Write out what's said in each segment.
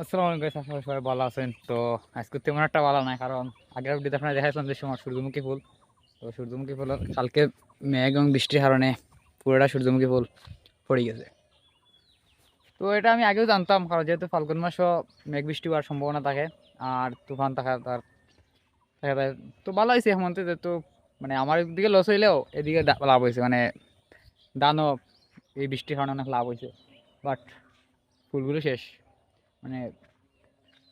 আসসালামু সবাই ভালো আছেন। তো আজকে তেমন একটা ভালো নাই, কারণ আগের ভিডিওতে আপনারা দেখাইছিলাম যে সময় সূর্যমুখী ফুল। তো সূর্যমুখী ফুল, কালকে মেঘ এবং বৃষ্টির কারণে পুরোটা সূর্যমুখী ফুল পড়ে গেছে। তো এটা আমি আগেও জানতাম, কারণ যেহেতু ফাল্গুন মাসও মেঘ বৃষ্টি হওয়ার সম্ভাবনা থাকে, আর তুফান থাকা তার দেখা যায়। তো ভালো হয়েছে হেমন্তে, যেহেতু মানে আমার দিকে লস হইলেও এদিকে লাভ হয়েছে মানে দানও এই বৃষ্টির কারণে অনেক লাভ হয়েছে। বাট ফুলগুলো শেষ। মানে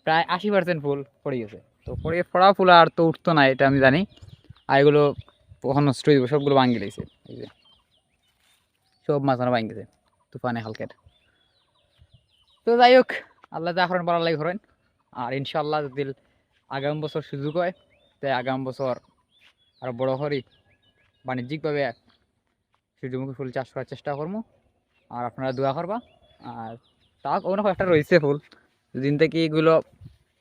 প্রায় আশি পার্সেন্ট ফুল পড়ে গেছে। তো পড়ে পড়া ফুল আর তো উঠতো না, এটা আমি জানি। আর এগুলো কখন নষ্ট হয়ে সবগুলো ভাঙি গেছে। এই যে, সব মাঝখানে ভাঙি গেছে, তুফানে, হালকের। তো যাই হোক, আল্লাহ করেন বলার লাগে করেন। আর ইনশাল্লাহ যদি আগামী বছর সুযোগ হয় তাই আগামী বছর আরও বড় করি বাণিজ্যিকভাবে সূর্যমুখী ফুল চাষ করার চেষ্টা করব। আর আপনারা দোয়া করবা। আর তা কোনো একটা রয়েছে ফুল। দিন থেকে এগুলো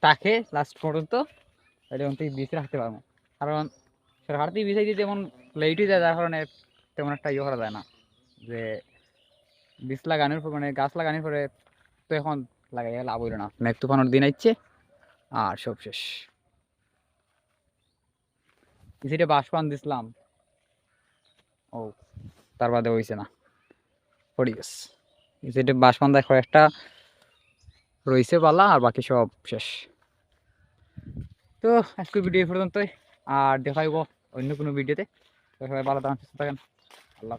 থাকে লাস্ট পর্যন্ত এটা ওখান থেকে বীজ রাখতে পারব। কারণ সরকার থেকে বীজ দিতে তেমন লেট হয়ে যায় যার কারণে তেমন একটা ইয়ে করা যায় না। যে বীজ লাগানোর পর মানে গাছ লাগানোর পরে তো এখন লাগাই লাভ হইল না। মেঘ তুফানোর দিন আসছে আর সব শেষ। কিছুটা বাসপান দিছিলাম। ও, তার বাদে হয়েছে না। পড়ে গেছে। কিছুটা বাসপান দেখো একটা রয়েছে পালা, আর বাকি সব শেষ। তো আজকে ভিডিও পর্যন্তই, আর দেখাইব অন্য কোনো ভিডিওতে সবাই ভালো থাকেন আল্লাহ